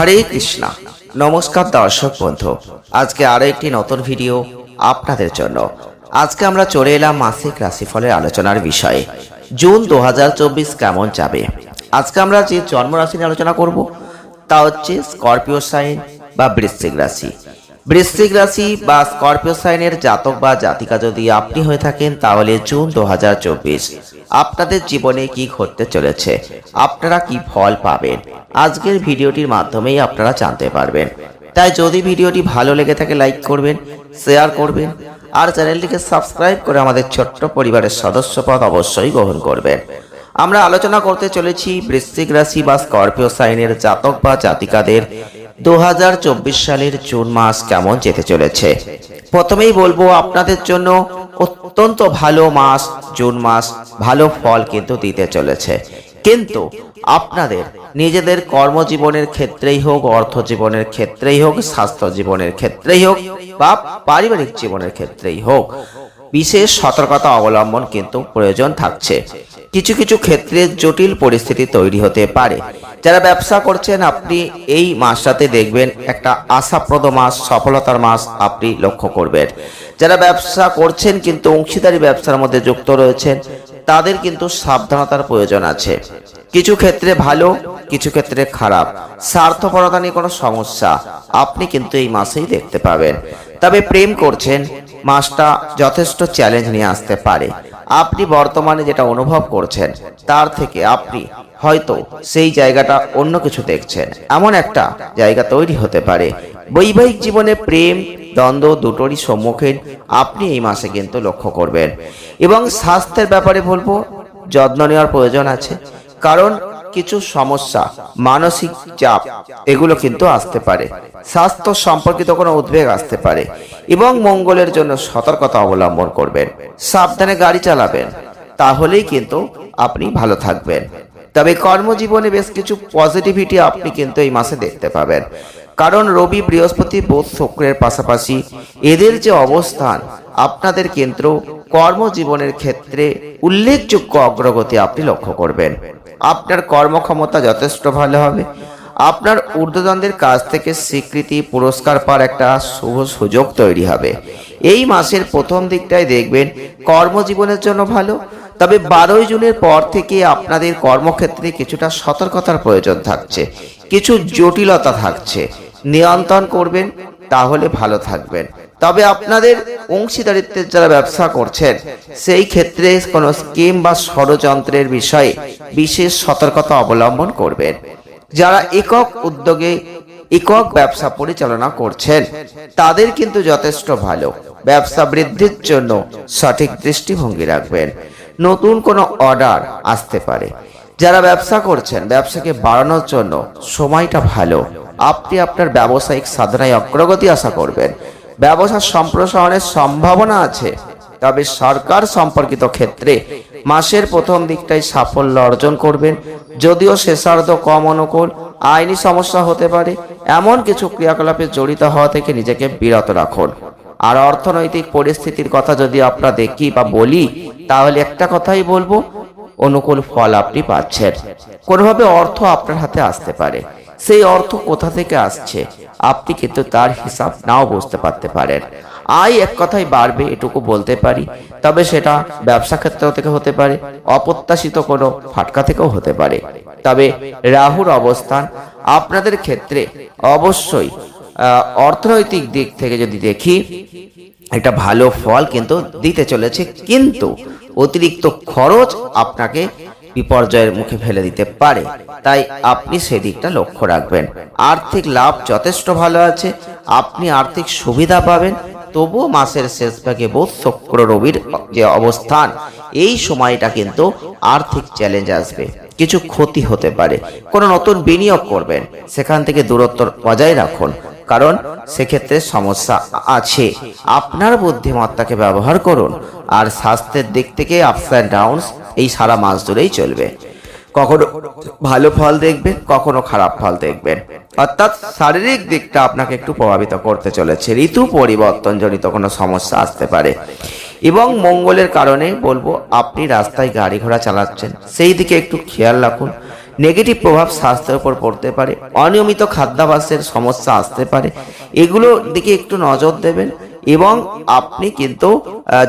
হরে কৃষ্ণা। নমস্কার দর্শক বন্ধু, আজকে আরও একটি নতুন ভিডিও আপনাদের জন্য। আজকে আমরা চলে এলাম মাসিক রাশিফলের আলোচনার বিষয়ে। জুন দু হাজার চব্বিশ কেমন যাবে? আজকে আমরা যে জন্ম রাশি নিয়ে আলোচনা করব, তা হচ্ছে স্করপিও সাইন বা বৃশ্চিক রাশি। বৃশ্চিক রাশি বা স্করপিও সাইনের জাতক বা জাতিকা যদি আপনি হয়ে থাকেন, তাহলে জুন দু হাজার চব্বিশ। আপনাদের জীবনে কি ঘটতে চলেছে? আপনারা কি ফল পাবেন? আজকের ভিডিওটির মাধ্যমেই আপনারা জানতে পারবেন। তাই যদি ভিডিওটি ভালো লেগে থাকে, লাইক করবেন, শেয়ার করবেন, আর চ্যানেলটিকে সাবস্ক্রাইব করে আমাদের ছোট্ট পরিবারের সদস্যপদ অবশ্যই গ্রহণ করবেন। আমরা আলোচনা করতে চলেছি বৃশ্চিক রাশি বা স্করপিও সাইনের জাতক বা জাতিকাদের দু হাজার চব্বিশ সালের জুন মাস কেমন যেতে চলেছে? প্রথমেই বলব আপনাদের জন্য অত্যন্ত ভালো মাস, জুন মাস, ভালো ফল কিন্তু দিতে চলেছে। কিন্তু আপনাদের নিজেদের কর্মজীবনের ক্ষেত্রেই হোক, অর্থ জীবনের ক্ষেত্রেই হোক, স্বাস্থ্য জীবনের ক্ষেত্রেই হোক, বা পারিবারিক জীবনের ক্ষেত্রেই হোক বিশেষ সতর্কতা অবলম্বন কিন্তু প্রয়োজন থাকছে। কিছু কিছু ক্ষেত্রে জটিল পরিস্থিতি তৈরি হতে পারে। যারা ব্যবসা করছেন, আপনি এই মাসটাতে দেখবেন একটা আশাপ্রদ মাস, সফলতার মাস আপনি লক্ষ্য করবেন। যারা ব্যবসা করছেন কিন্তু অংশীদারি ব্যবসার মধ্যে যুক্ত রয়েছেন, তাদের কিন্তু সাবধানতার প্রয়োজন আছে। কিছু ক্ষেত্রে ভালো, কিছু ক্ষেত্রে খারাপ। স্বার্থপরতা নিয়ে কোনো সমস্যা আপনি কিন্তু এই মাসেই দেখতে পাবেন। তবে প্রেম করছেন মাসটা যথেষ্ট চ্যালেঞ্জ নিয়ে আসতে পারে। আপনি বর্তমানে যেটা অনুভব করছেন, তার থেকে আপনি হয়তো সেই জায়গাটা অন্য কিছু দেখছেন। এমন একটা জায়গা তৈরি হতে পারে। বৈবাহিক জীবনে প্রেম, দ্বন্দ্ব দুটোরই সম্মুখীন আপনি এই মাসে কিন্তু লক্ষ্য করবেন। এবং স্বাস্থ্যের ব্যাপারে বলব, যত্ন নেওয়ার প্রয়োজন আছে। কারণ কিছু সমস্যা, মানসিক চাপ, এগুলো কিন্তু আসতে পারে। স্বাস্থ্য সম্পর্কিত কোনো উদ্বেগ আসতে পারে এবং মঙ্গলের জন্য সতর্কতা অবলম্বন করবেন। সাবধানে গাড়ি চালাবেন, তাহলেই কিন্তু আপনি ভালো থাকবেন। তবে কর্মজীবনে বেশ কিছু পজিটিভিটি আপনি কিন্তু এই মাসে দেখতে পাবেন। কারণ রবি, বৃহস্পতি, বোধ শুক্রের পাশাপাশি এদের যে অবস্থান, আপনাদের কেন্দ্র কর্মজীবনের ক্ষেত্রে উল্লেখযোগ্য অগ্রগতি আপনি লক্ষ্য করবেন। আপনার কর্মক্ষমতা যথেষ্ট ভালো হবে। আপনার ঊর্ধ্বতনদের কাছ থেকে স্বীকৃতি, পুরস্কার পাওয়ার একটা শুভ সুযোগ তৈরি হবে। এই মাসের প্রথম দিকটায় দেখবেন কর্মজীবনের জন্য ভালো। তবে বারোই জুনের পর থেকে আপনাদের কর্মক্ষেত্রে কিছুটা সতর্কতার প্রয়োজন থাকছে। কিছু জটিলতা থাকছে। নিয়ন্ত্রণ করবেন, তাহলে ভালো থাকবেন। তবে আপনাদের অংশীদারিত্বের যারা ব্যবসা করছেন, সেই ক্ষেত্রে কোনো স্কিম বা ষড়যন্ত্রের বিষয়ে বিশেষ সতর্কতা অবলম্বন করবেন। যারা একক উদ্যোগে একক ব্যবসা পরিচালনা করছেন, তাদের কিন্তু যথেষ্ট ভালো। ব্যবসা বৃদ্ধির জন্য সঠিক দৃষ্টিভঙ্গি রাখবেন। নতুন কোনো অর্ডার আসতে পারে। যারা ব্যবসা করছেন, ব্যবসাকে বাড়ানোর জন্য সময়টা ভালো। আপনি আপনার ব্যবসায়িক সাধনায় অগ্রগতি আশা করবেন। ব্যবসা সম্প্রসারণের সম্ভাবনা আছে। তবে সরকার সম্পর্কিত ক্ষেত্রে মাসের প্রথম দিকটাই সাফল্য অর্জন করবেন। যদিও শেষার্ধ কম অনুকূল, আইনি সমস্যা হতে পারে। এমন কিছু ক্রিয়াকলাপে জড়িত হওয়া থেকে নিজেকে বিরত রাখুন। আর অর্থনৈতিক পরিস্থিতির কথা যদি আমরা দেখি বা বলি, তাহলে একটা কথাই বলব অনুকূল ফল আপনি পাচ্ছেন। কোনোভাবে অর্থ আপনার হাতে আসতে পারে। সেই অর্থ কোথা থেকে আসছে? আপনি কিন্তু তার হিসাব নাও বুঝতে পারতে পারেন। আয় এক কথাই বাড়বে, এটুকু বলতে পারি। তবে সেটা ব্যবসা ক্ষেত্র থেকে হতে পারে, অপ্রত্যাশিত কোনো ফাটকা থেকেও হতে পারে। তবে রাহুর অবস্থান আপনাদের ক্ষেত্রে অবশ্যই অর্থনৈতিক দিক থেকে যদি দেখি একটা ভালো ফল কিন্তু দিতে চলেছে, কিন্তু অতিরিক্ত খরচ আপনাকে বিপর্যয়ের মুখে ফেলে দিতে পারে। তাই আপনি সেদিকটা লক্ষ্য রাখবেন। আর্থিক লাভ যথেষ্ট ভালো আছে, আপনি আর্থিক সুবিধা পাবেন, তবুও মাসের শেষ ভাগে বোধ, শুক্র, রবির যে অবস্থান, এই সময়টা কিন্তু আর্থিক চ্যালেঞ্জ আসবে। কিছু ক্ষতি হতে পারে। কোনো নতুন বিনিয়োগ করবেন, সেখান থেকে দূরত্ব বজায় রাখুন। কারণ সেক্ষেত্রে সমস্যা আছে। আপনার বুদ্ধিমত্তাকে ব্যবহার করুন, আর স্বাস্থ্যের দিক থেকে আপস অ্যান্ড ডাউনস এই সারা মাস ধরেই চলবে। কখনো ভালো ফল দেখবেন, কখনো খারাপ ফল দেখবেন। অর্থাৎ শারীরিক দিকটা আপনাকে একটু প্রভাবিত করতে চলেছে, ঋতু পরিবর্তন জনিত কোনো সমস্যা আসতে পারে। এবং মঙ্গলের কারণে বলব, আপনি রাস্তায় গাড়ি ঘোড়া চালাচ্ছেন, সেই দিকে একটু খেয়াল রাখুন। নেগেটিভ প্রভাব স্বাস্থ্যের উপর পড়তে পারে, অনিয়মিত খাদ্যাভ্যাসের সমস্যা আসতে পারে। এগুলোর দিকে একটু নজর দেবেন এবং আপনি কিন্তু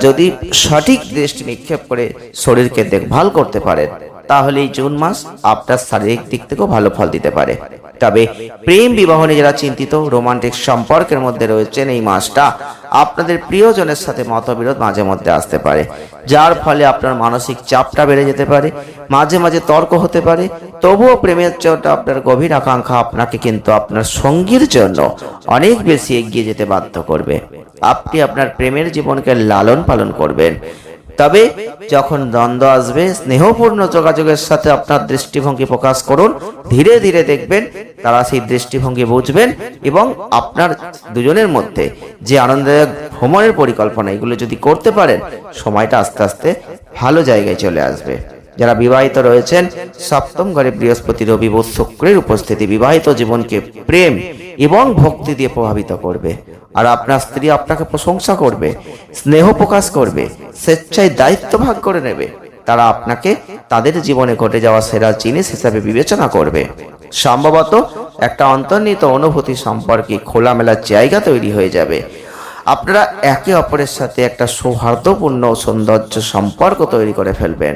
যদি সঠিক দৃষ্টি নিক্ষেপ করে শরীরকে দেখভাল করতে পারেন। তাহলে এই জুন মাস আপনার শারীরিক দিক থেকেও ভালো ফল দিতে পারে। তবে প্রেম বিবাহ নিয়ে যারা চিন্তিত, রোমান্টিক সম্পর্কের মধ্যে রয়েছেন এই মাসটা আপনাদের প্রিয়জনের সাথে মতবিরোধ মাঝে মধ্যে আসতে পারে। যার ফলে আপনার মানসিক চাপটা বেড়ে যেতে পারে, মাঝে মাঝে তর্ক হতে পারে। তবুও প্রেমের চোট আপনার গভীর আকাঙ্ক্ষা আপনাকে কিন্তু আপনার সঙ্গীর জন্য অনেক বেশি এগিয়ে যেতে বাধ্য করবে। আপনি আপনার প্রেমের জীবনকে লালন পালন করবেন। তবে যখন দ্বন্দ্ব আসবে, স্নেহপূর্ণ যোগাযোগের সাথে আপনার দৃষ্টিভঙ্গি প্রকাশ করুন। ধীরে ধীরে দেখবেন তারা সেই দৃষ্টিভঙ্গি বুঝবেন এবং আপনার দুজনের মধ্যে যে আনন্দদায়ক ভ্রমণের পরিকল্পনা, এগুলো যদি করতে পারেন, সময়টা আস্তে আস্তে ভালো জায়গায় চলে আসবে। যারা বিবাহিত রয়েছেন, সপ্তম ঘরে বৃহস্পতি, রবি, বোধ, শুক্রের উপস্থিতি বিবাহিত জীবনকে প্রেম এবং ভক্তি দিয়ে প্রভাবিত করবে। আর আপনার স্ত্রী আপনাকে প্রশংসা করবে, স্নেহ প্রকাশ করবে, স্বেচ্ছায় দায়িত্ব ভাগ করে নেবে। তারা আপনাকে তাদের জীবনে ঘটে যাওয়া সেরা জিনিস হিসাবে বিবেচনা করবে। সম্ভবত একটা অন্তর্নিহিত অনুভূতি সম্পর্কে খোলামেলা জায়গা তৈরি হয়ে যাবে। আপনারা একে অপরের সাথে একটা সৌহার্দ্যপূর্ণ সৌন্দর্য সম্পর্ক তৈরি করে ফেলবেন।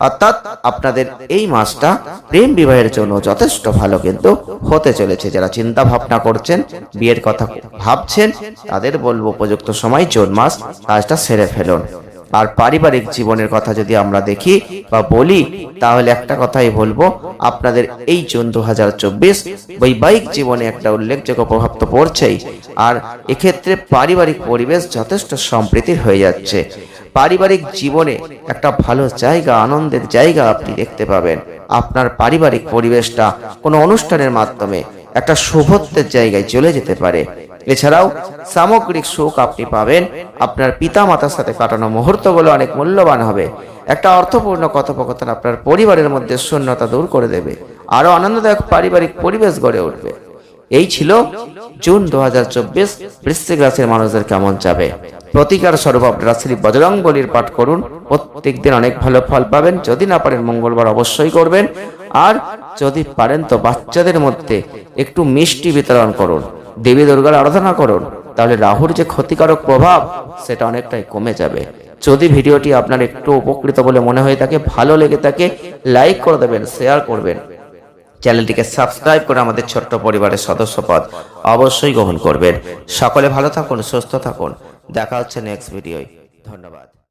অর্থাৎ আপনাদের এই মাসটা প্রেম বিবাহের জন্য যথেষ্ট ভালো কিন্তু হতে চলেছে। যারা চিন্তা ভাবনা করছেন, বিয়ের কথা ভাবছেন, তাদের বলব উপযুক্ত সময় জুন মাস কাজটা সেরে ফেলুন। আর পারিবারিক জীবনের কথা যদি আমরা দেখি বা বলি, তাহলে একটা কথাই বলব, আপনাদের এই জুন দু হাজার চব্বিশ বৈবাহিক জীবনে একটা উল্লেখযোগ্য প্রভাব তো পড়ছেই। আর এক্ষেত্রে পারিবারিক পরিবেশ যথেষ্ট সম্প্রীতির হয়ে যাচ্ছে। পারিবারিক জীবনে একটা ভালো জায়গা, আনন্দের জায়গা আপনি দেখতে পাবেন। আপনার পারিবারিক পরিবেশটা কোনো অনুষ্ঠানের মাধ্যমে একটা শুভত্বের জায়গায় চলে যেতে পারে। এছাড়াও সামগ্রিক সুখ আপনি পাবেন। আপনার পিতা মাতার সাথে কাটানো মুহূর্তগুলো অনেক মূল্যবান হবে। একটা অর্থপূর্ণ কথোপকথন আপনার পরিবারের মধ্যে শূন্যতা দূর করে দেবে। আরও আনন্দদায়ক পারিবারিক পরিবেশ গড়ে উঠবে। এই ছিল জুন দু হাজার চব্বিশ বৃশ্চিক রাশির মানুষদের কেমন যাবে। প্রতিকার স্বরূপ আপনারা শ্রী বজরং বলির পাঠ করুন। প্রত্যেক দিন অনেক ভালো ফল পাবেন। যদি না পারেন, মঙ্গলবার অবশ্যই করবেন। আর যদি পারেন তো বাচ্চাদের মধ্যে একটু মিষ্টি বিতরণ করুন। দেবী দুর্গার আরাধনা করুন। তাহলে রাহুর যে ক্ষতিকারক প্রভাব, সেটা অনেকটাই কমে যাবে। যদি ভিডিওটি আপনার একটু উপকৃত বলে মনে হয়ে থাকে, ভালো লেগে থাকে, লাইক করে দেবেন, শেয়ার করবেন। চ্যানেলটিকে সাবস্ক্রাইব করে আমাদের ছোট্ট পরিবারের সদস্যপদ অবশ্যই গ্রহণ করবেন। সকলে ভালো থাকুন, সুস্থ থাকুন। দেখা হচ্ছে নেক্সট ভিডিওয় ধন্যবাদ।